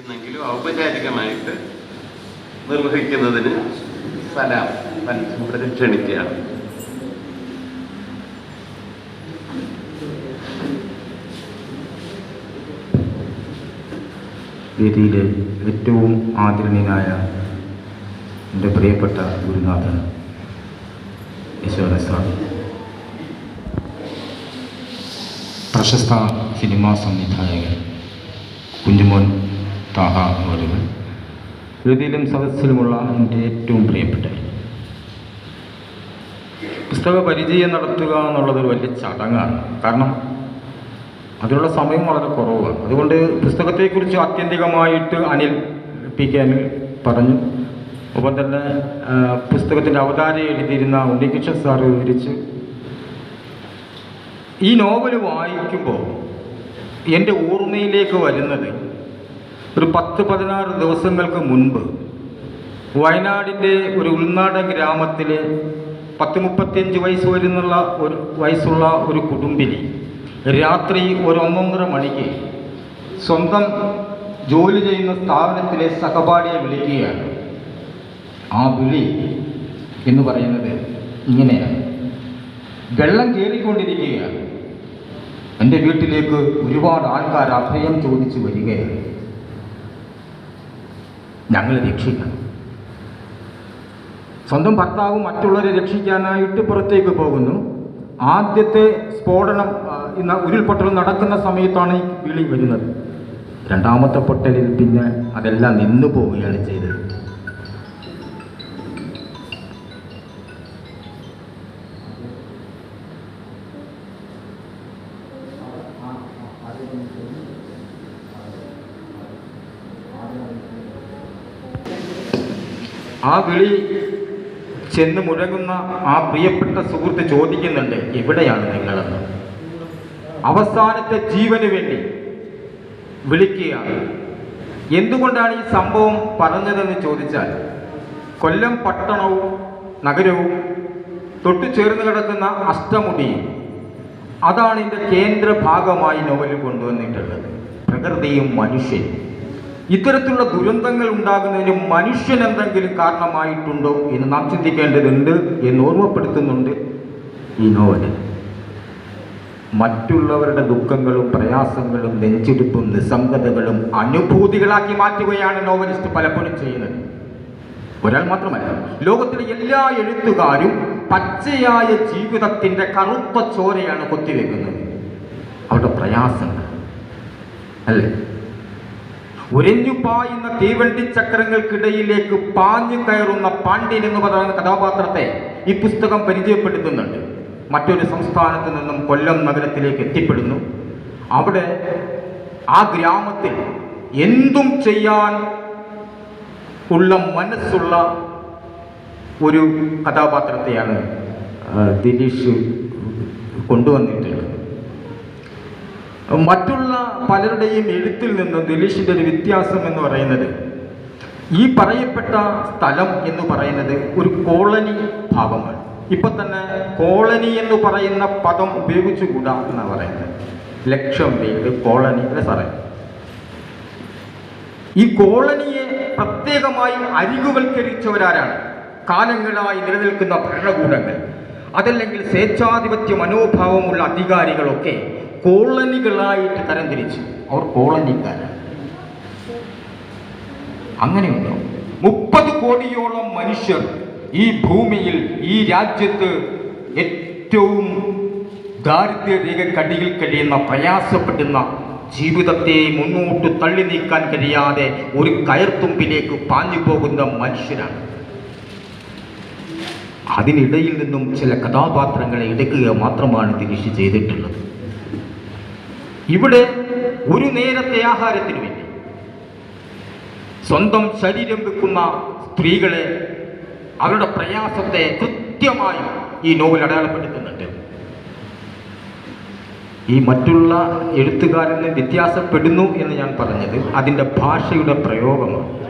നിർവഹിക്കുന്നെങ്കിലും ഔപചാരികമായിട്ട് നിർവഹിക്കുന്നതിന് സലാം ഇവിടെ ക്ഷണിക്കുകയാണ്. വേദിയിലെ ഏറ്റവും ആദരണീയനായ എന്റെ പ്രിയപ്പെട്ട ഗുരുനാഥൻ യശോദ സാർ പ്രശസ്ത സിനിമാ സംവിധായകൻ കുഞ്ഞുമോൻ താഹ അവരുകൾ വേദിയിലും സദസ്സിലുമുള്ള എന്റെ ഏറ്റവും പ്രിയപ്പെട്ട പുസ്തക പരിചയം നടത്തുക എന്നുള്ളതൊരു വലിയ ചടങ്ങാണ്. കാരണം അതിനുള്ള സമയം വളരെ കുറവാണ്. അതുകൊണ്ട് പുസ്തകത്തെക്കുറിച്ച് ആത്യന്തികമായിട്ട് അനിൽ പി കെ അനിൽ പറഞ്ഞു. ഒപ്പം തന്നെ പുസ്തകത്തിന്റെ അവതാരം എഴുതിയിരുന്ന ഉണ്ണികൃഷ്ണൻ സാർ വിവരിച്ച് ഈ നോവൽ വായിക്കുമ്പോൾ എന്റെ ഓർമ്മയിലേക്ക് വരുന്നത് ഒരു പത്ത് പതിനാറ് ദിവസങ്ങൾക്ക് മുൻപ് വയനാടിന്റെ ഒരു ഉൾനാടൻ ഗ്രാമത്തിലെ പത്ത് മുപ്പത്തിയഞ്ച് വയസ്സ് വരുന്നുള്ള ഒരു വയസ്സുള്ള ഒരു കുടുംബിനി രാത്രി ഒരു ഒന്നൊന്നര മണിക്ക് സ്വന്തം ജോലി ചെയ്യുന്ന സ്ഥാപനത്തിലെ സഹപാഠിയെ വിളിക്കുകയാണ്. ആ വിളി എന്ന് പറയുന്നത് ഇങ്ങനെയാണ്. വെള്ളം കയറിക്കൊണ്ടിരിക്കുകയാണ്. എന്റെ വീട്ടിലേക്ക് ഒരുപാട് ആൾക്കാർ അഭയം ചോദിച്ചു വരികയാണ്. ഞങ്ങൾ രക്ഷിക്കണം. സ്വന്തം ഭർത്താവും മറ്റുള്ളവരെ രക്ഷിക്കാനായിട്ട് പുറത്തേക്ക് പോകുന്നു. ആദ്യത്തെ സ്ഫോടനം ഇന്ന് ഉരുൾപൊട്ടൽ നടക്കുന്ന സമയത്താണ് ഈ വിളി വരുന്നത്. രണ്ടാമത്തെ പൊട്ടലിൽ പിന്നെ അതെല്ലാം നിന്നു പോവുകയാണ് ചെയ്തത്. ആ വിളി ചെന്ന് മുഴങ്ങുന്ന ആ പ്രിയപ്പെട്ട സുഹൃത്ത് ചോദിക്കുന്നുണ്ട് എവിടെയാണ് നിങ്ങളെന്ന്? അവസാനത്തെ ജീവന് വേണ്ടി വിളിക്കുകയാണ്. എന്തുകൊണ്ടാണ് ഈ സംഭവം പറഞ്ഞതെന്ന് ചോദിച്ചാൽ കൊല്ലം പട്ടണവും നഗരവും തൊട്ടു ചേർന്ന് കിടക്കുന്ന അഷ്ടമുടിയും അതാണ് ഇതിന്റെ കേന്ദ്ര ഭാഗമായി നോവൽ കൊണ്ടുവന്നിട്ടുള്ളത്. പ്രകൃതിയും മനുഷ്യനും. ഇത്തരത്തിലുള്ള ദുരന്തങ്ങൾ ഉണ്ടാകുന്നതിന് മനുഷ്യൻ എന്തെങ്കിലും കാരണമായിട്ടുണ്ടോ എന്ന് നാം ചിന്തിക്കേണ്ടതുണ്ട് എന്ന് ഓർമ്മപ്പെടുത്തുന്നുണ്ട് ഈ നോവൽ മറ്റുള്ളവരുടെ ദുഃഖങ്ങളും പ്രയാസങ്ങളും നെഞ്ചിടിപ്പും നിസ്സംഗതകളും അനുഭൂതികളാക്കി മാറ്റുകയാണ് നോവലിസ്റ്റ് പലപ്പോഴും ചെയ്യുന്നത്. ഒരാൾ മാത്രമല്ല ലോകത്തിലെ എല്ലാ എഴുത്തുകാരും പച്ചയായ ജീവിതത്തിന്റെ കറുത്ത ചോരയാണ് കൊത്തിവെക്കുന്നത്. അവരുടെ പ്രയാസങ്ങൾ അല്ലേ? ഉരഞ്ഞു പായുന്ന തീവണ്ടി ചക്രങ്ങൾക്കിടയിലേക്ക് പാഞ്ഞു കയറുന്ന പാണ്ഡ്യൻ എന്ന് പറയുന്ന കഥാപാത്രത്തെ ഈ പുസ്തകം പരിചയപ്പെടുത്തുന്നുണ്ട്. മറ്റൊരു സംസ്ഥാനത്ത് നിന്നും കൊല്ലം നഗരത്തിലേക്ക് എത്തിപ്പെടുന്നു. അവിടെ ആ ഗ്രാമത്തിൽ എന്തും ചെയ്യാൻ ഉള്ള മനസ്സുള്ള ഒരു കഥാപാത്രത്തെയാണ് ദിലീഷ് കൊണ്ടുവന്നിട്ടുള്ളത് മറ്റുള്ള പലരുടെയും എഴുത്തിൽ നിന്ന് ദിലീഷിന്റെ ഒരു വ്യത്യാസം എന്ന് പറയുന്നത് ഈ പറയപ്പെട്ട സ്ഥലം എന്ന് പറയുന്നത് ഒരു കോളനി ഭാഗമാണ്. ഇപ്പൊ തന്നെ കോളനി എന്ന് പറയുന്ന പദം ഉപയോഗിച്ചുകൂടാ എന്നാണ് പറയുന്നത്. ലക്ഷം വീട് കോളനി അല്ലെ സാറേ? ഈ കോളനിയെ പ്രത്യേകമായി അരികുവൽക്കരിച്ചവരാരാണ്? കാലങ്ങളായി നിലനിൽക്കുന്ന ഭരണകൂടങ്ങൾ. അതല്ലെങ്കിൽ സ്വേച്ഛാധിപത്യ മനോഭാവമുള്ള അധികാരികളൊക്കെ കോളനികളായിട്ട് തരംതിരിച്ചു അവർ കോളനിക്കാരാണ്. അങ്ങനെയുണ്ടോ? മുപ്പത് കോടിയോളം മനുഷ്യർ ഈ ഭൂമിയിൽ ഈ രാജ്യത്ത് ഏറ്റവും ദാരിദ്ര്യരേഖക്കടിയിൽ കഴിയുന്ന പ്രയാസപ്പെടുന്ന ജീവിതത്തെ മുന്നോട്ട് തള്ളി നീക്കാൻ കഴിയാതെ ഒരു കയർത്തുമ്പിലേക്ക് പാഞ്ഞു പോകുന്ന മനുഷ്യരാണ്. അതിനിടയിൽ നിന്നും ചില കഥാപാത്രങ്ങളെ എടുക്കുക മാത്രമാണ് ദിനേശ് ചെയ്തിട്ടുള്ളത്. ഇവിടെ ഒരു നേരത്തെ ആഹാരത്തിന് വേണ്ടി. സ്വന്തം ശരീരം വെക്കുന്ന സ്ത്രീകളെ അവരുടെ പ്രയാസത്തെ കൃത്യമായി ഈ നോവൽ അടയാളപ്പെടുത്തുന്നുണ്ട്. ഈ മറ്റുള്ള എഴുത്തുകാരിൽ നിന്ന് വ്യത്യാസപ്പെടുന്നു എന്ന് ഞാൻ പറഞ്ഞത് അതിന്റെ ഭാഷയുടെ പ്രയോഗമാണ്.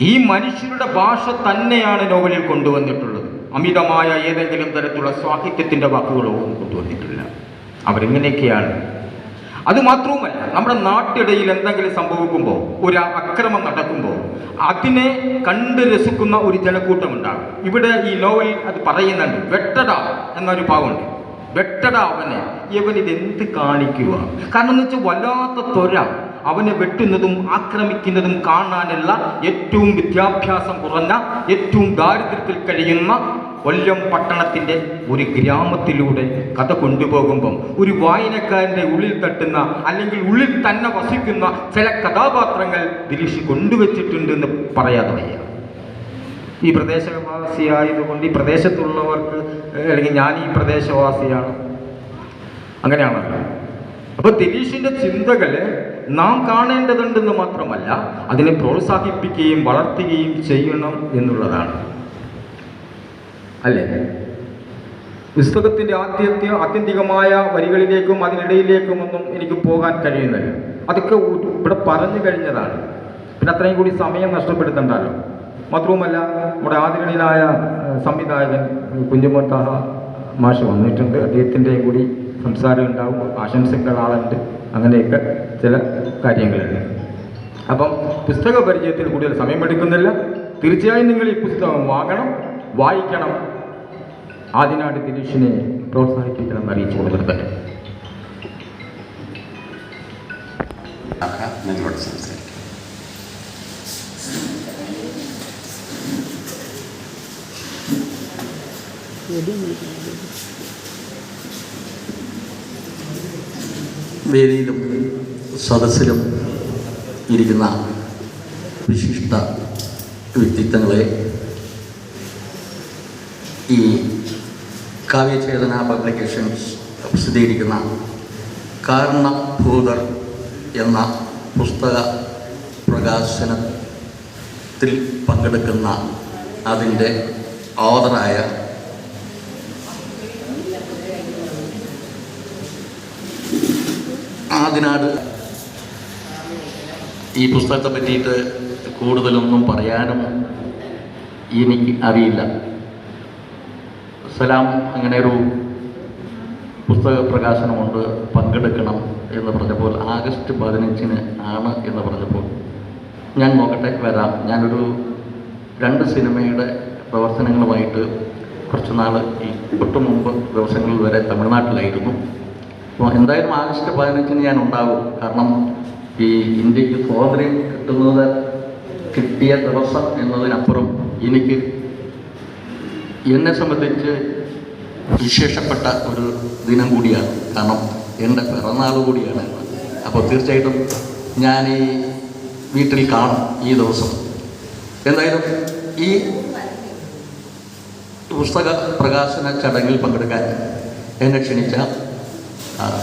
ഈ മനുഷ്യരുടെ ഭാഷ തന്നെയാണ് നോവലിൽ കൊണ്ടുവന്നിട്ടുള്ളത്. അമിതമായ ഏതെങ്കിലും തരത്തിലുള്ള സാഹിത്യത്തിന്റെ വാക്കുകളോ കൊണ്ടുവന്നിട്ടില്ല. അവരെങ്ങനെയൊക്കെയാണ് അത് മാത്രവുമല്ല നമ്മുടെ നാട്ടിടയിൽ എന്തെങ്കിലും സംഭവിക്കുമ്പോൾ ഒരു അക്രമം നടക്കുമ്പോൾ അതിനെ കണ്ട് രസിക്കുന്ന ഒരു ജനക്കൂട്ടമുണ്ടാകും. ഇവിടെ ഈ നോവൽ അത് പറയുന്നുണ്ട് വെട്ടട എന്നൊരു ഭാഗമുണ്ട്. വെട്ടട അവനെ ഇവൻ ഇതെന്ത് കാണിക്കുക? കാരണം എന്ന് വെച്ചാൽ വല്ലാത്ത ത്വര. അവനെ വെട്ടുന്നതും ആക്രമിക്കുന്നതും കാണാനുള്ള ഏറ്റവും വിദ്യാഭ്യാസം കുറഞ്ഞ ഏറ്റവും ദാരിദ്ര്യത്തിൽ കഴിയുന്ന കൊല്ലം പട്ടണത്തിന്റെ ഒരു ഗ്രാമത്തിലൂടെ കഥ കൊണ്ടുപോകുമ്പം ഒരു വായനക്കാരന്റെ ഉള്ളിൽ തട്ടുന്ന അല്ലെങ്കിൽ ഉള്ളിൽ തന്നെ വസിക്കുന്ന ചില കഥാപാത്രങ്ങൾ ദിലീഷ് കൊണ്ടുവച്ചിട്ടുണ്ടെന്ന് പറയാതെ വയ്യ. ഈ പ്രദേശവാസിയായതുകൊണ്ട് ഈ പ്രദേശത്തുള്ളവർക്ക് അല്ലെങ്കിൽ ഞാൻ ഈ പ്രദേശവാസിയാണ്. അങ്ങനെയാണല്ലോ അപ്പൊ ദിലീഷിന്റെ ചിന്തകൾ നാം കാണേണ്ടതുണ്ടെന്ന് മാത്രമല്ല അതിനെ പ്രോത്സാഹിപ്പിക്കുകയും വളർത്തുകയും ചെയ്യണം എന്നുള്ളതാണ്. അല്ലേ? പുസ്തകത്തിന്റെ ആദ്യത്തെ ആത്യന്തികമായ വരികളിലേക്കും അതിനിടയിലേക്കും ഒന്നും എനിക്ക് പോകാൻ കഴിയുന്നില്ല. അതൊക്കെ ഇവിടെ പറഞ്ഞു കഴിഞ്ഞതാണ്. പിന്നെ അത്രയും കൂടി സമയം നഷ്ടപ്പെടുത്തണ്ടല്ലോ. മാത്രവുമല്ല നമ്മുടെ ആദരണീയനായ സംവിധായകൻ കുഞ്ഞുമോൻ താഹ മാഷ് വന്നിട്ടുണ്ട്. അദ്ദേഹത്തിന്റെയും കൂടി സംസാരം ഉണ്ടാവും. ആശംസകൾ ആളുണ്ട് അങ്ങനെയൊക്കെ ചില കാര്യങ്ങളുണ്ട്. അപ്പം പുസ്തക പരിചയത്തിൽ കൂടുതൽ സമയമെടുക്കുന്നില്ല. തീർച്ചയായും നിങ്ങൾ ഈ പുസ്തകം വാങ്ങണം വായിക്കണം. ആദിനാട് ദിനേഷിനെ പ്രോത്സാഹിപ്പിക്കണം അറിയിച്ചു കൊടുക്കുന്നത് ആഹാ, നിങ്ങളോട് സംസാരിക്കാം. വേദിയിലും സദസ്സിലും ഇരിക്കുന്ന വിശിഷ്ട വ്യക്തിത്വങ്ങളെ ഈ കാവ്യചേതന പബ്ലിക്കേഷൻസ് പ്രസിദ്ധീകരിക്കുന്ന കാരണഭൂതർ എന്ന പുസ്തക പ്രകാശനത്തിൽ പങ്കെടുക്കുന്ന അതിന്റെ ഓതറായ ആദിനാട്. ഈ പുസ്തകത്തെ പറ്റിയിട്ട് കൂടുതലൊന്നും പറയാനും എനിക്ക് അറിയില്ല. സലാം അങ്ങനെ ഒരു പുസ്തക പ്രകാശനമുണ്ട് പങ്കെടുക്കണം എന്ന് പറഞ്ഞപ്പോൾ ആഗസ്റ്റ് പതിനഞ്ചിന് ആണ് എന്ന് പറഞ്ഞപ്പോൾ ഞാൻ നോക്കട്ടെ വരാം. ഞാനൊരു രണ്ട് സിനിമയുടെ പ്രവർത്തനങ്ങളുമായിട്ട് കുറച്ച് നാൾ ഈ തൊട്ട് മുമ്പ് ദിവസങ്ങളിൽ വരെ തമിഴ്നാട്ടിലായിരുന്നു. അപ്പോൾ എന്തായാലും ആഗസ്റ്റ് പതിനഞ്ചിന് ഞാൻ ഉണ്ടാകും കാരണം ഈ ഇന്ത്യയ്ക്ക് സ്വാതന്ത്ര്യം കിട്ടുന്നത് കിട്ടിയ ദിവസം എന്നതിനപ്പുറം എനിക്ക് എന്നെ സംബന്ധിച്ച് വിശേഷപ്പെട്ട ഒരു ദിനം കൂടിയാണ്. കാരണം എന്റെ പിറന്നാൾ കൂടിയാണ്. അപ്പോൾ തീർച്ചയായിട്ടും ഞാൻ ഈ വീട്ടിൽ കാണും ഈ ദിവസം. എന്തായാലും ഈ പുസ്തക പ്രകാശന ചടങ്ങിൽ പങ്കെടുക്കാൻ എന്നെ ക്ഷണിച്ച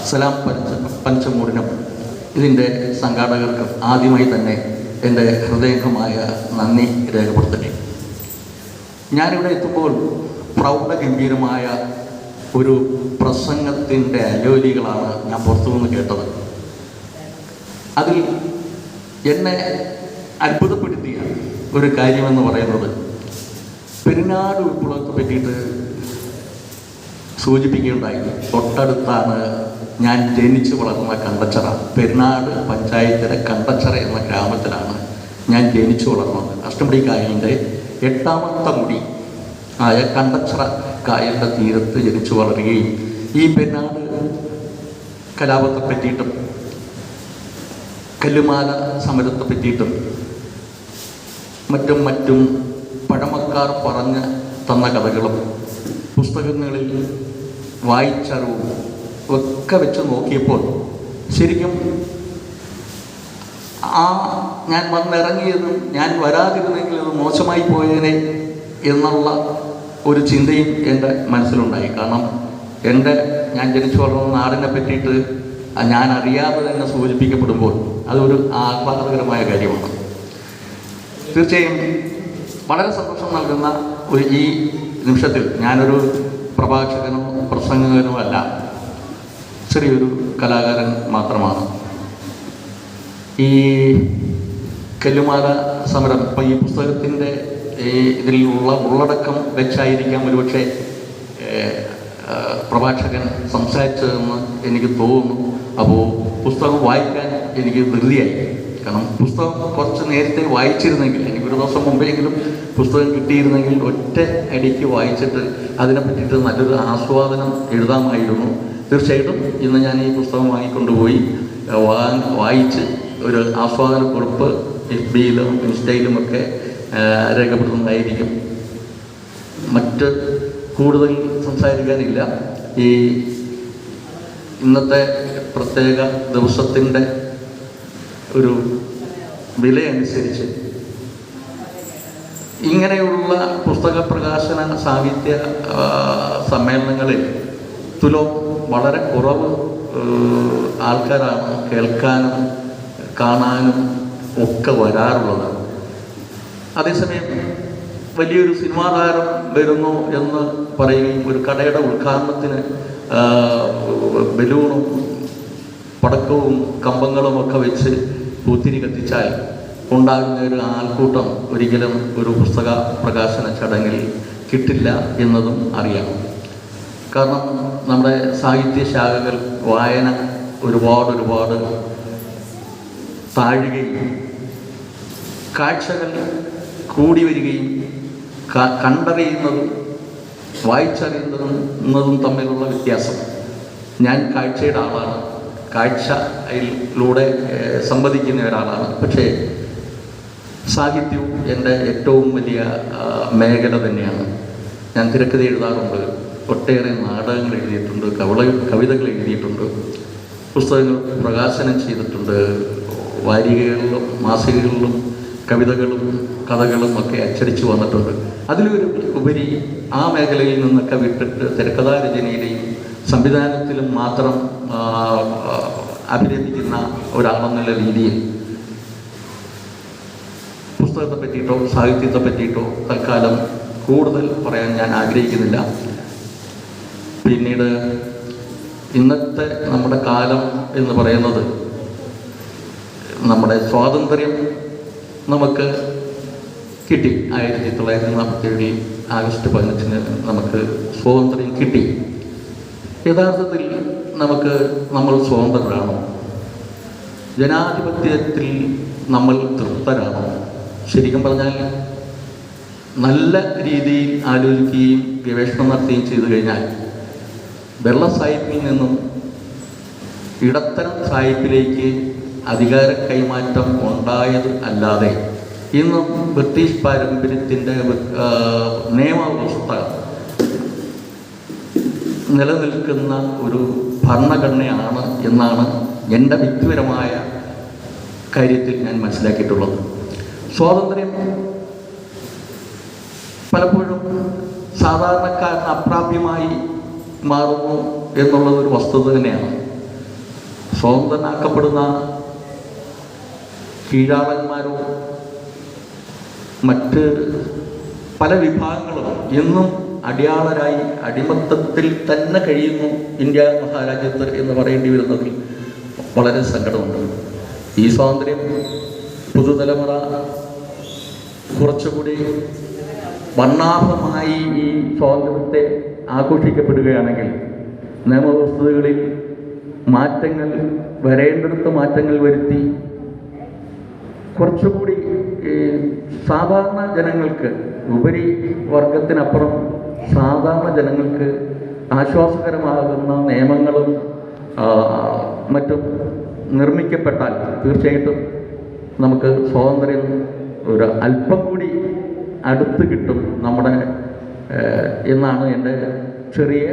സലാം പഞ്ച പഞ്ചമൂടിനും. ഇതിന്റെ സംഘാടകർക്കും ആദ്യമായി തന്നെ എന്റെ ഹൃദയംഗമായ നന്ദി രേഖപ്പെടുത്തട്ടെ ഞാനിവിടെ എത്തുമ്പോൾ പ്രൗഢഗംഭീരമായ ഒരു പ്രസംഗത്തിന്റെ അലോലികളാണ് ഞാൻ പുറത്തുനിന്ന് കേട്ടത്. അതിൽ എന്നെ അത്ഭുതപ്പെടുത്തിയ ഒരു കാര്യമെന്ന് പറയുന്നത്. പെരുന്നാട് വിപ്ലവത്തെ പറ്റിയിട്ട് സൂചിപ്പിക്കുകയുണ്ടായി. തൊട്ടടുത്താണ് ഞാൻ ജനിച്ചു വളർന്ന കണ്ടച്ചറ. പെരുന്നാട് പഞ്ചായത്തിലെ കണ്ടച്ചറ എന്ന ഗ്രാമത്തിലാണ് ഞാൻ ജനിച്ചു വളർന്നത്. അഷ്ടമുടി കായലിന്റെ എട്ടാമത്തെ മുടി. ആയ കണ്ടച്ചറ കായലിന്റെ തീരത്ത് ജനിച്ചു വളരുകയും ഈ പെരുന്നാട് കലാപത്തെ പറ്റിയിട്ടും കല്ലുമാല സമരത്തെ പറ്റിയിട്ടും മറ്റും മറ്റും പഴമക്കാർ പറഞ്ഞ് തന്ന കഥകളും പുസ്തകങ്ങളിൽ വായിച്ചറിവും ഒക്കെ വെച്ച് നോക്കിയപ്പോൾ ശരിക്കും ആ ഞാൻ വന്നിറങ്ങിയതും ഞാൻ വരാതിരുന്നെങ്കിൽ അത് മോശമായി പോയതിനെ എന്നുള്ള ഒരു ചിന്തയും എന്റെ മനസ്സിലുണ്ടായി. കാരണം എന്റെ ഞാൻ ജനിച്ചു വളർന്ന നാടിനെ പറ്റിയിട്ട് ഞാൻ അറിയാതെ തന്നെ സൂചിപ്പിക്കപ്പെടുമ്പോൾ അതൊരു ആഹ്ലാദകരമായ കാര്യമാണ്. തീർച്ചയായും വളരെ സന്തോഷം നൽകുന്ന ഒരു ഈ നിമിഷത്തിൽ ഞാനൊരു പ്രഭാഷകനോ പ്രസംഗകനോ അല്ല ചെറിയൊരു കലാകാരൻ മാത്രമാണ്. ഈ കല്ലുമാല സമരം. ഇപ്പം ഈ പുസ്തകത്തിന്റെ ഇതിലുള്ള ഉള്ളടക്കം വെച്ചായിരിക്കാം ഒരുപക്ഷെ പ്രഭാഷകൻ സംസാരിച്ചതെന്ന് എനിക്ക് തോന്നുന്നു. അപ്പോൾ പുസ്തകം വായിക്കാൻ എനിക്ക് ധൃതിയായി. കാരണം പുസ്തകം കുറച്ച് നേരത്തെ വായിച്ചിരുന്നെങ്കിൽ എനിക്ക് ഒരു ദിവസം മുമ്പെങ്കിലും പുസ്തകം കിട്ടിയിരുന്നെങ്കിൽ ഒറ്റ അടിക്ക് വായിച്ചിട്ട് അതിനെ പറ്റിയിട്ട് നല്ലൊരു ആസ്വാദനം എഴുതാമായിരുന്നു. തീർച്ചയായിട്ടും ഇന്ന് ഞാൻ ഈ പുസ്തകം വാങ്ങിക്കൊണ്ടുപോയി വായിച്ച് ഒരു ആസ്വാദന കുറിപ്പ് എഫ് ബിയിലും ഇൻസ്റ്റയിലും ഒക്കെ രേഖപ്പെടുത്തുന്നതായിരിക്കും. മറ്റ് കൂടുതൽ സംസാരിക്കാനില്ല. ഈ ഇന്നത്തെ പ്രത്യേക ദിവസത്തിന്റെ ഒരു വിലയനുസരിച്ച് ഇങ്ങനെയുള്ള പുസ്തക പ്രകാശന സാഹിത്യ സമ്മേളനങ്ങളിൽ തുലോ വളരെ കുറവ് ആൾക്കാരാണ് കേൾക്കാനും കാണാനും ഒക്കെ വരാറുള്ളതാണ് അതേസമയം വലിയൊരു സിനിമാ താരം വരുന്നു എന്ന് പറയുകയും ഒരു കടയുടെ ഉദ്ഘാടനത്തിന് ബലൂണും പടക്കവും കമ്പങ്ങളും ഒക്കെ വെച്ച് പൂത്തിരി കത്തിച്ചാൽ ഉണ്ടാകുന്ന ഒരു ആൾക്കൂട്ടം ഒരിക്കലും ഒരു പുസ്തക പ്രകാശന ചടങ്ങിൽ കിട്ടില്ല എന്നതും അറിയാം. കാരണം നമ്മുടെ സാഹിത്യ ശാഖകൾ വായന ഒരുപാട് ഒരുപാട് താഴുകയും കാഴ്ചകൾ കൂടി വരികയും കണ്ടറിയുന്നതും വായിച്ചറിയുന്നതും തമ്മിലുള്ള വ്യത്യാസം. ഞാൻ കാഴ്ചയുടെ ആളാണ്. കാഴ്ചയിലൂടെ സംവദിക്കുന്ന ഒരാളാണ്. പക്ഷേ സാഹിത്യവും എന്റെ ഏറ്റവും വലിയ മേഖല തന്നെയാണ്. ഞാൻ തിരക്കഥ എഴുതാറുണ്ട്. ഒട്ടേറെ നാടകങ്ങൾ എഴുതിയിട്ടുണ്ട്. കവള കവിതകൾ എഴുതിയിട്ടുണ്ട്. പുസ്തകങ്ങൾ പ്രകാശനം ചെയ്തിട്ടുണ്ട്. വാരികകളിലും മാസികകളിലും കവിതകളും കഥകളും ഒക്കെ അച്ചടിച്ചു വന്നിട്ടുണ്ട്. അതിലൊരു ഉപരി ആ മേഖലയിൽ നിന്നൊക്കെ വിട്ടിട്ട് തിരക്കഥാ രചനയിലെയും സംവിധാനത്തിലും മാത്രം അഭിനയിക്കുന്ന ഒരാളെന്നുള്ള രീതിയിൽ പുസ്തകത്തെ പറ്റിയിട്ടോ സാഹിത്യത്തെ പറ്റിയിട്ടോ തൽക്കാലം കൂടുതൽ പറയാൻ ഞാൻ ആഗ്രഹിക്കുന്നില്ല. പിന്നീട് ഇന്നത്തെ നമ്മുടെ കാലം എന്ന് പറയുന്നത് നമ്മുടെ സ്വാതന്ത്ര്യം നമുക്ക് കിട്ടി. ആയിരത്തി തൊള്ളായിരത്തി നാൽപ്പത്തി ഏഴിൽ ആഗസ്റ്റ് പതിനഞ്ചിന് നമുക്ക് സ്വാതന്ത്ര്യം കിട്ടി. യഥാർത്ഥത്തിൽ നമുക്ക് നമ്മൾ സ്വതന്ത്രരാണോ? ജനാധിപത്യത്തിൽ നമ്മൾ തൃപ്തരാണോ? ശരിക്കും പറഞ്ഞാൽ നല്ല രീതിയിൽ ആലോചിക്കുകയും ഗവേഷണം നടത്തുകയും ചെയ്തു കഴിഞ്ഞാൽ വെള്ള സാഹിബിൽ നിന്നും ഇടത്തരം സാഹിബിലേക്ക് അധികാര കൈമാറ്റം ഉണ്ടായത് അല്ലാതെ ഇന്ന് ബ്രിട്ടീഷ് പാരമ്പര്യത്തിന്റെ നിയമവ്യവസ്ഥ നിലനിൽക്കുന്ന ഒരു ഭരണഘടനയാണ് എന്നാണ് എന്റെ വ്യക്തിപരമായ കാര്യത്തിൽ ഞാൻ മനസ്സിലാക്കിയിട്ടുള്ളത്. സ്വാതന്ത്ര്യം പലപ്പോഴും സാധാരണക്കാരന് അപ്രാപ്യമായി മാറുന്നു എന്നുള്ളത് ഒരു വസ്തുത തന്നെയാണ്. സ്വതന്ത്രനാക്കപ്പെടുന്ന കീഴാളന്മാരോ? മറ്റ് പല വിഭാഗങ്ങളും ഇന്നും അടിയാളരായി അടിമത്തത്തിൽ തന്നെ കഴിയുന്നു ഇന്ത്യ മഹാരാജ്യത്ത് എന്ന് പറയേണ്ടി വരുന്നതിൽ വളരെ സങ്കടമുണ്ട്. ഈ സ്വാതന്ത്ര്യം പുതുതലമുറ കുറച്ചുകൂടി വർണാഭമായി ഈ സ്വാതന്ത്ര്യത്തെ ആഘോഷിക്കപ്പെടുകയാണെങ്കിൽ നിയമവസ്തുതകളിൽ മാറ്റങ്ങൾ വരേണ്ടിടത്ത് മാറ്റങ്ങൾ വരുത്തി കുറച്ചുകൂടി സാധാരണ ജനങ്ങൾക്ക് ഉപരി വർഗത്തിനപ്പുറം സാധാരണ ജനങ്ങൾക്ക് ആശ്വാസകരമാകുന്ന നിയമങ്ങളും മറ്റും നിർമ്മിക്കപ്പെട്ടാൽ തീർച്ചയായിട്ടും നമുക്ക് സ്വാതന്ത്ര്യം ഒരു അല്പം കൂടി അടുത്ത് കിട്ടും നമ്മുടെ എന്നാണ് എന്റെ ചെറിയ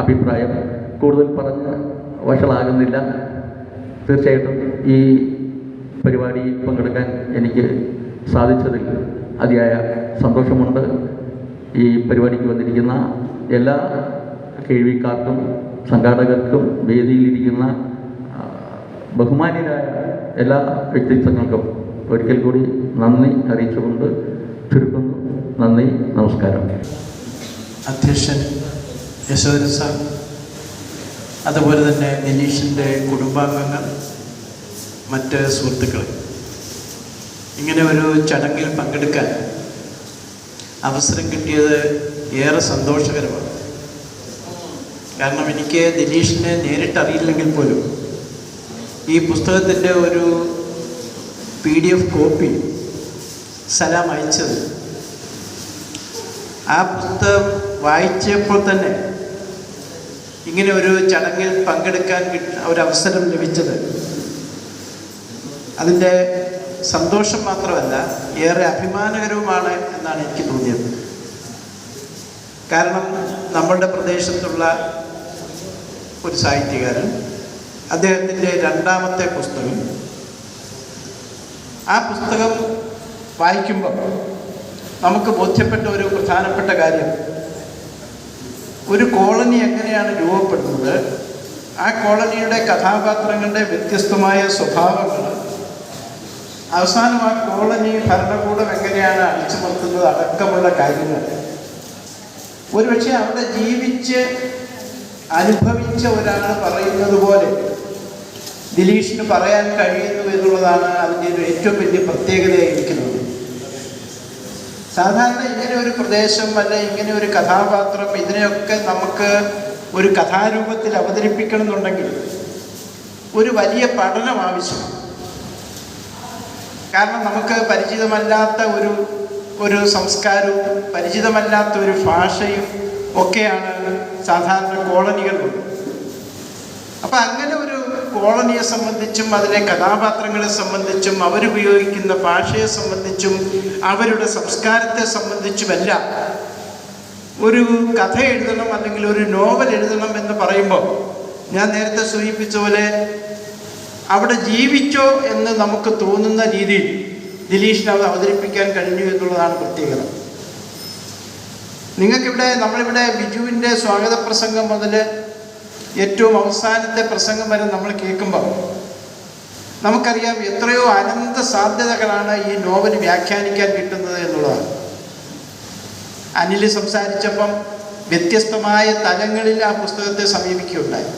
അഭിപ്രായം. കൂടുതൽ പറഞ്ഞ് വഷളാകുന്നില്ല. തീർച്ചയായിട്ടും ഈ പരിപാടിയിൽ പങ്കെടുക്കാൻ എനിക്ക് സാധിച്ചതിൽ അതിയായ സന്തോഷമുണ്ട്. ഈ പരിപാടിക്ക് വന്നിരിക്കുന്ന എല്ലാ കേൾവിക്കാർക്കും സംഘാടകർക്കും വേദിയിലിരിക്കുന്ന ബഹുമാന്യരായ എല്ലാ വ്യക്തിത്വങ്ങൾക്കും ഒരിക്കൽ കൂടി നന്ദി അറിയിച്ചുകൊണ്ട് ചുരുക്കുന്നു. നന്ദി നമസ്കാരം. അധ്യക്ഷൻ യശോദ സാർ അതുപോലെ തന്നെ ദിനീഷിന്റെ കുടുംബാംഗങ്ങൾ മറ്റ് സുഹൃത്തുക്കൾ ഇങ്ങനെ ഒരു ചടങ്ങിൽ പങ്കെടുക്കാൻ അവസരം കിട്ടിയത് ഏറെ സന്തോഷകരമാണ്. കാരണം എനിക്ക് ദിനീഷിനെ നേരിട്ടറിയില്ലെങ്കിൽ പോലും ഈ പുസ്തകത്തിന്റെ ഒരു P D F copy Salam അയച്ചത് ആ പുസ്തകം വായിച്ചപ്പോൾ തന്നെ ഇങ്ങനെ ഒരു ചടങ്ങിൽ പങ്കെടുക്കാൻ ഒരു അവസരം ലഭിച്ചത് അതിന്റെ സന്തോഷം മാത്രമല്ല ഏറെ അഭിമാനകരവുമാണ് എന്നാണ് എനിക്ക് തോന്നിയത്. കാരണം നമ്മളുടെ പ്രദേശത്തുള്ള ഒരു സാഹിത്യകാരൻ അദ്ദേഹത്തിന്റെ രണ്ടാമത്തെ പുസ്തകം. ആ പുസ്തകം വായിക്കുമ്പോൾ നമുക്ക് ബോധ്യപ്പെട്ട ഒരു പ്രധാനപ്പെട്ട കാര്യം ഒരു കോളനി എങ്ങനെയാണ് രൂപപ്പെടുന്നത്? ആ കോളനിയുടെ കഥാപാത്രങ്ങളുടെ വ്യത്യസ്തമായ സ്വഭാവങ്ങൾ അവസാനം ആ കോളനി ഭരണകൂടം എങ്ങനെയാണ് അടിച്ചമർത്തുന്നത് അടക്കമുള്ള കാര്യങ്ങൾ. ഒരുപക്ഷെ അവിടെ ജീവിച്ച് അനുഭവിച്ച ഒരാൾ പറയുന്നത് പോലെ ദിലീഷിന് പറയാൻ കഴിയുന്നു എന്നുള്ളതാണ് അതിന്റെ ഒരു ഏറ്റവും വലിയ പ്രത്യേകതയായിരിക്കുന്നത്. സാധാരണ ഇങ്ങനെ ഒരു പ്രദേശം അല്ലെ ഇങ്ങനെ ഒരു കഥാപാത്രം ഇതിനെയൊക്കെ നമുക്ക് ഒരു കഥാരൂപത്തിൽ അവതരിപ്പിക്കണമെന്നുണ്ടെങ്കിൽ ഒരു വലിയ പഠനം ആവശ്യമാണ്. കാരണം നമുക്ക് പരിചിതമല്ലാത്ത ഒരു ഒരു സംസ്കാരവും പരിചിതമല്ലാത്ത ഒരു ഭാഷയും ഒക്കെയാണ് സാധാരണ കോളനികളുള്ളത് അപ്പം അങ്ങനെ ഒരു കോളനിയെ സംബന്ധിച്ചും അതിലെ കഥാപാത്രങ്ങളെ സംബന്ധിച്ചും അവരുപയോഗിക്കുന്ന ഭാഷയെ സംബന്ധിച്ചും അവരുടെ സംസ്കാരത്തെ സംബന്ധിച്ചുമെല്ലാം ഒരു കഥ എഴുതണം അല്ലെങ്കിൽ ഒരു നോവൽ എഴുതണം എന്ന് പറയുമ്പോൾ ഞാൻ നേരത്തെ സൂചിപ്പിച്ച പോലെ അവിടെ ജീവിച്ചോ എന്ന് നമുക്ക് തോന്നുന്ന രീതിയിൽ ദിലീഷിന് അത് അവതരിപ്പിക്കാൻ കഴിഞ്ഞു എന്നുള്ളതാണ് പ്രത്യേകത. നിങ്ങൾക്കിവിടെ നമ്മളിവിടെ ബിജുവിന്റെ സ്വാഗത പ്രസംഗം മുതൽ ഏറ്റവും അവസാനത്തെ പ്രസംഗം വരെ നമ്മൾ കേൾക്കുമ്പോൾ നമുക്കറിയാം എത്രയോ അനന്ത സാധ്യതകളാണ് ഈ നോവൽ വ്യാഖ്യാനിക്കാൻ കിട്ടുന്നത് എന്നുള്ളതാണ്. അനിൽ സംസാരിച്ചപ്പം വ്യത്യസ്തമായ തലങ്ങളിൽ ആ പുസ്തകത്തെ സമീപിക്കുകയുണ്ടായി.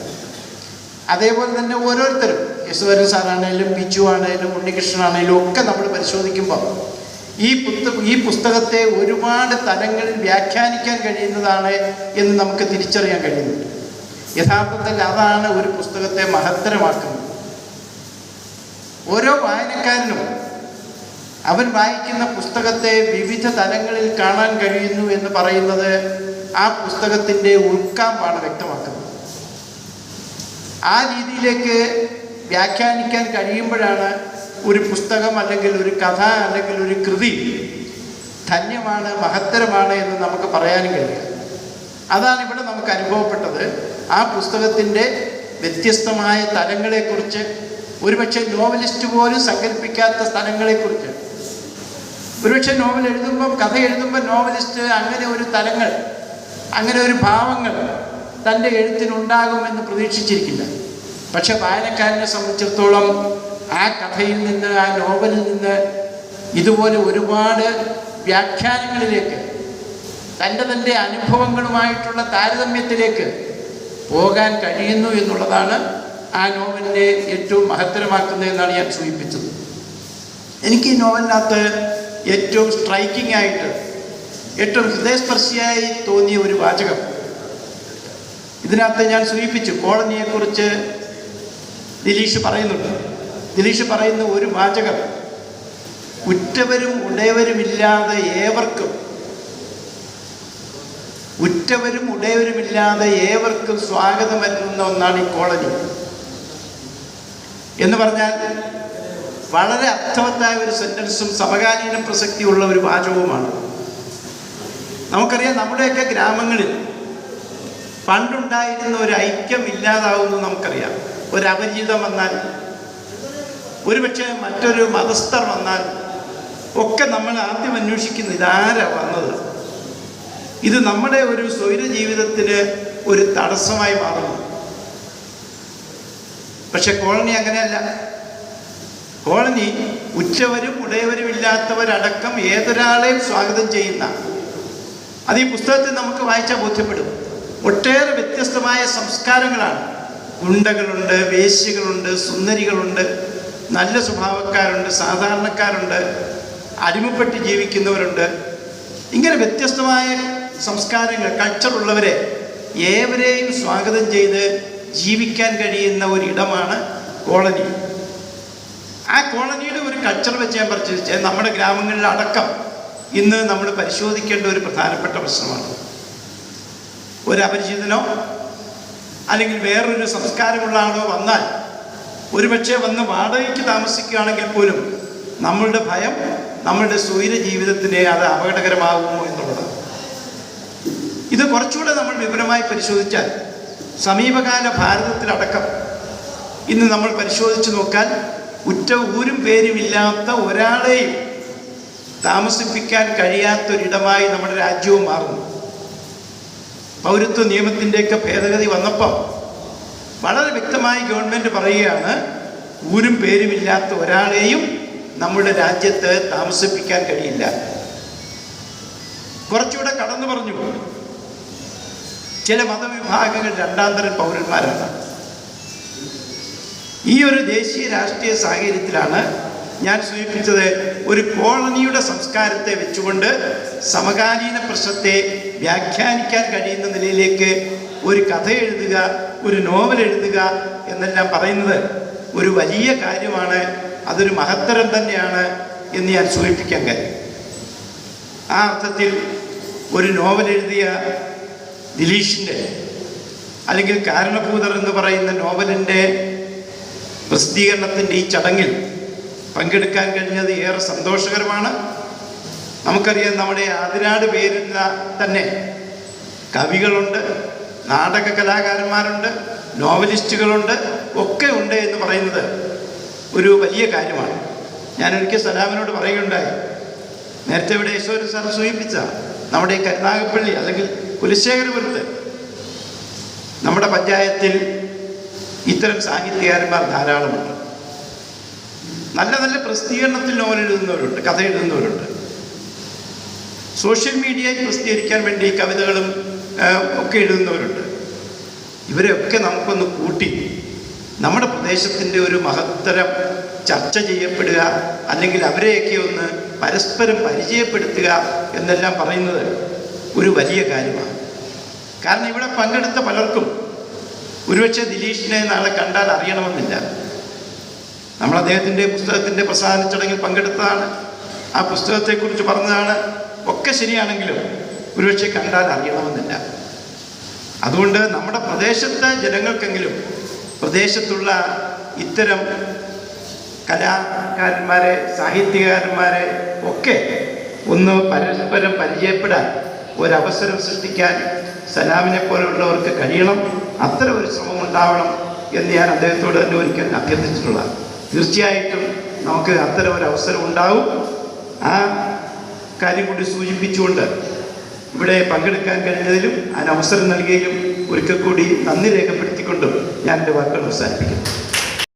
അതേപോലെ തന്നെ ഓരോരുത്തരും. യശോധരൻ സാറാണേലും ബിജു ആണേലും ഉണ്ണികൃഷ്ണനാണേലും ഒക്കെ നമ്മൾ പരിശോധിക്കുമ്പോൾ ഈ പുസ്ത ഈ പുസ്തകത്തെ ഒരുപാട് തലങ്ങളിൽ വ്യാഖ്യാനിക്കാൻ കഴിയുന്നതാണ് എന്ന് നമുക്ക് തിരിച്ചറിയാൻ കഴിയുന്നുണ്ട് യഥാർത്ഥത്തിൽ അതാണ് ഒരു പുസ്തകത്തെ മഹത്തരമാക്കുന്നത്. ഓരോ വായനക്കാരനും അവൻ വായിക്കുന്ന പുസ്തകത്തെ വിവിധ തലങ്ങളിൽ കാണാൻ കഴിയുന്നു എന്ന് പറയുന്നത് ആ പുസ്തകത്തിന്റെ ഉൾക്കാമ്പാണ് വ്യക്തമാക്കുന്നത്. ആ രീതിയിലേക്ക് വ്യാഖ്യാനിക്കാൻ കഴിയുമ്പോഴാണ് ഒരു പുസ്തകം അല്ലെങ്കിൽ ഒരു കഥ അല്ലെങ്കിൽ ഒരു കൃതി ധന്യമാണ് മഹത്തരമാണ് എന്ന് നമുക്ക് പറയാനും കഴിയുക. അതാണ് ഇവിടെ നമുക്ക് അനുഭവപ്പെട്ടത്. ആ പുസ്തകത്തിന്റെ വ്യത്യസ്തമായ തലങ്ങളെക്കുറിച്ച് ഒരുപക്ഷെ നോവലിസ്റ്റ് പോലും സങ്കല്പിക്കാത്ത സ്ഥലങ്ങളെക്കുറിച്ച്. ഒരുപക്ഷെ നോവൽ എഴുതുമ്പം കഥ എഴുതുമ്പോൾ നോവലിസ്റ്റ് അങ്ങനെ ഒരു തലങ്ങൾ അങ്ങനെ ഒരു ഭാവങ്ങൾ തന്റെ എഴുത്തിനുണ്ടാകുമെന്ന് പ്രതീക്ഷിച്ചിരിക്കില്ല. പക്ഷെ വായനക്കാരനെ സംബന്ധിച്ചിടത്തോളം ആ കഥയിൽ നിന്ന് ആ നോവലിൽ നിന്ന് ഇതുപോലെ ഒരുപാട് വ്യാഖ്യാനങ്ങളിലേക്ക് തന്റെ തന്റെ അനുഭവങ്ങളുമായിട്ടുള്ള താരതമ്യത്തിലേക്ക് പോകാൻ കഴിയുന്നു എന്നുള്ളതാണ് ആ നോവലിനെ ഏറ്റവും മഹത്തരമാക്കുന്നതെന്നാണ് ഞാൻ സൂചിപ്പിച്ചത്. എനിക്ക് ഈ നോവലിനകത്ത് ഏറ്റവും സ്ട്രൈക്കിംഗ് ആയിട്ട് ഏറ്റവും ഹൃദയസ്പർശിയായി തോന്നിയ ഒരു വാചകം ഇതിനകത്ത് ഞാൻ സൂചിപ്പിച്ചു കോളനിയെക്കുറിച്ച് ദിലീഷ് പറയുന്നുണ്ട്. ദിലീഷ് പറയുന്ന ഒരു വാചകം ഉറ്റവരും ഉടയവരുമില്ലാതെ ഏവർക്കും ഉറ്റവരും ഉടയവരുമില്ലാതെ ഏവർക്കും സ്വാഗതം വരുന്ന ഒന്നാണ് ഈ കോളനി. എന്ന് പറഞ്ഞാൽ വളരെ അർത്ഥവത്തായ ഒരു സെന്റൻസും സമകാലീന പ്രസക്തിയുള്ള ഒരു വാചകവുമാണ്. നമുക്കറിയാം നമ്മുടെയൊക്കെ ഗ്രാമങ്ങളിൽ പണ്ടുണ്ടായിരുന്ന ഒരു ഐക്യം ഇല്ലാതാവുന്നു നമുക്കറിയാം. ഒരു അപരിചിതം വന്നാൽ ഒരുപക്ഷെ മറ്റൊരു മതസ്ഥർ വന്നാൽ ഒക്കെ നമ്മൾ ആദ്യം അന്വേഷിക്കുന്ന ഇതാരാ വന്നത്? ഇത് നമ്മുടെ ഒരു സ്വൈര ജീവിതത്തിന് ഒരു തടസ്സമായി മാറുന്നു. പക്ഷെ കോളനി അങ്ങനെയല്ല. കോളനി ഉച്ചവരും ഉടയവരും ഇല്ലാത്തവരടക്കം ഏതൊരാളെയും സ്വാഗതം ചെയ്യുന്ന അത് ഈ പുസ്തകത്തിൽ നമുക്ക് വായിച്ചാൽ ബോധ്യപ്പെടും. ഒട്ടേറെ വ്യത്യസ്തമായ സംസ്കാരങ്ങളാണ്. ഗുണ്ടകളുണ്ട് വേശ്യകളുണ്ട് സുന്ദരികളുണ്ട് നല്ല സ്വഭാവക്കാരുണ്ട് സാധാരണക്കാരുണ്ട് അടിമപ്പെട്ട് ജീവിക്കുന്നവരുണ്ട്. ഇങ്ങനെ വ്യത്യസ്തമായ സംസ്കാരങ്ങൾ കൾച്ചറുള്ളവരെ ഏവരെയും സ്വാഗതം ചെയ്ത് ജീവിക്കാൻ കഴിയുന്ന ഒരിടമാണ് കോളനി. ആ കോളനിയുടെ ഒരു കൾച്ചർ വെച്ച് ഞാൻ പരിശോധിച്ചാൽ നമ്മുടെ ഗ്രാമങ്ങളിൽ അടക്കം ഇന്ന് നമ്മൾ പരിശോധിക്കേണ്ട ഒരു പ്രധാനപ്പെട്ട പ്രശ്നമാണ്. ഒരു അപരിചിതനോ അല്ലെങ്കിൽ വേറൊരു സംസ്കാരമുള്ള ആളോ വന്നാൽ ഒരുപക്ഷെ വന്ന് വാടകയ്ക്ക് താമസിക്കുകയാണെങ്കിൽ പോലും നമ്മളുടെ ഭയം നമ്മളുടെ സ്വൈര ജീവിതത്തിന് അത് അപകടകരമാകുമോ എന്നുള്ളതാണ്. ഇത് കുറച്ചുകൂടെ നമ്മൾ വിപുലമായി പരിശോധിച്ചാൽ സമീപകാല ഭാരതത്തിലടക്കം ഇന്ന് നമ്മൾ പരിശോധിച്ച് നോക്കാൻ ഉറ്റ ഊരും പേരുമില്ലാത്ത ഒരാളെയും താമസിപ്പിക്കാൻ കഴിയാത്തൊരിടമായി നമ്മുടെ രാജ്യവും മാറുന്നു. പൗരത്വ നിയമത്തിന്റെയൊക്കെ ഭേദഗതി വന്നപ്പോൾ വളരെ വ്യക്തമായി ഗവൺമെന്റ് പറയുകയാണ് ഊരും പേരുമില്ലാത്ത ഒരാളെയും നമ്മുടെ രാജ്യത്ത് താമസിപ്പിക്കാൻ കഴിയില്ല. കുറച്ചുകൂടെ കടന്നു പറഞ്ഞു. ചില മതവിഭാഗങ്ങൾ രണ്ടാം തരം പൗരന്മാരാണ്. ഈ ഒരു ദേശീയ രാഷ്ട്രീയ സാഹചര്യത്തിലാണ് ഞാൻ സൂചിപ്പിച്ചത് ഒരു കോളനിയുടെ സംസ്കാരത്തെ വെച്ചുകൊണ്ട് സമകാലീന പ്രശ്നത്തെ വ്യാഖ്യാനിക്കാൻ കഴിയുന്ന നിലയിലേക്ക് ഒരു കഥ എഴുതുക ഒരു നോവൽ എഴുതുക എന്നെല്ലാം പറയുന്നത് ഒരു വലിയ കാര്യമാണ്. അതൊരു മഹത്തരം തന്നെയാണ് എന്ന് ഞാൻ സൂചിപ്പിക്കാൻ കാര്യം ആ അർത്ഥത്തിൽ ഒരു നോവൽ എഴുതിയ ദിലീഷിന്റെ അല്ലെങ്കിൽ കാരണഭൂതർ എന്ന് പറയുന്ന നോവലിന്റെ പ്രസിദ്ധീകരണത്തിന്റെ ഈ ചടങ്ങിൽ പങ്കെടുക്കാൻ കഴിഞ്ഞത് ഏറെ സന്തോഷകരമാണ്. നമുക്കറിയാം നമ്മുടെ അതിനാട് പേരിൽ തന്നെ കവികളുണ്ട് നാടക കലാകാരന്മാരുണ്ട് നോവലിസ്റ്റുകളുണ്ട് ഒക്കെ ഉണ്ട് എന്ന് പറയുന്നത് ഒരു വലിയ കാര്യമാണ്. ഞാൻ ഒരിക്കൽ സലാമിനോട് പറയുകയുണ്ടായി നേരത്തെ ഇവിടെ യശോര സാർ സൂചിപ്പിച്ച നമ്മുടെ കരുനാഗപ്പള്ളി അല്ലെങ്കിൽ കുലശേഖരപുരത്ത് നമ്മുടെ പഞ്ചായത്തിൽ ഇത്തരം സാഹിത്യകാരന്മാർ ധാരാളമുണ്ട്. നല്ല നല്ല പ്രസിദ്ധീകരണത്തിൽ നോവൽ എഴുതുന്നവരുണ്ട് കഥ എഴുതുന്നവരുണ്ട്. സോഷ്യൽ മീഡിയയിൽ പ്രസിദ്ധീകരിക്കാൻ വേണ്ടി കവിതകളും ഒക്കെ എഴുതുന്നവരുണ്ട്. ഇവരെയൊക്കെ നമുക്കൊന്ന് കൂട്ടി നമ്മുടെ പ്രദേശത്തിന്റെ ഒരു മഹത്തരം ചർച്ച ചെയ്യപ്പെടുക അല്ലെങ്കിൽ അവരെയൊക്കെ ഒന്ന് പരസ്പരം പരിചയപ്പെടുത്തുക എന്നെല്ലാം പറയുന്നത് ഒരു വലിയ കാര്യമാണ്. കാരണം ഇവിടെ പങ്കെടുത്ത പലർക്കും ഒരുപക്ഷെ ദിലീഷിനെ നാളെ കണ്ടാൽ അറിയണമെന്നില്ല. നമ്മൾ അദ്ദേഹത്തിന്റെ പുസ്തകത്തിന്റെ പ്രസാദന ചടങ്ങിൽ പങ്കെടുത്തതാണ്. ആ പുസ്തകത്തെക്കുറിച്ച് പറഞ്ഞതാണ്. ഒക്കെ ശരിയാണെങ്കിലും ഒരുപക്ഷെ കണ്ടാൽ അറിയണമെന്നില്ല. അതുകൊണ്ട് നമ്മുടെ പ്രദേശത്തെ ജനങ്ങൾക്കെങ്കിലും പ്രദേശത്തുള്ള ഇത്തരം കലാകാരന്മാരെ സാഹിത്യകാരന്മാരെ ഒക്കെ ഒന്ന് പരസ്പരം പരിചയപ്പെടാൻ ഒരവസരം സൃഷ്ടിക്കാൻ സലാമിനെ പോലെയുള്ളവർക്ക് കഴിയണം. അത്തരം ഒരു ശ്രമം ഉണ്ടാവണം എന്ന് ഞാൻ അദ്ദേഹത്തോട് തന്നെ ഒരിക്കൽ അഭ്യർത്ഥിച്ചിട്ടുള്ളതാണ്. തീർച്ചയായിട്ടും നമുക്ക് അത്തരം ഒരു അവസരം ഉണ്ടാകും ആ കാര്യം കൂടി സൂചിപ്പിച്ചുകൊണ്ട് ഇവിടെ പങ്കെടുക്കാൻ കഴിഞ്ഞതിലും അതിന് അവസരം നൽകിയതിലും ഒരിക്കൽ കൂടി നന്ദി രേഖപ്പെടുത്തിക്കൊണ്ടും ഞാൻ എന്റെ വാക്കുകൾ അവസാനിപ്പിക്കുന്നു.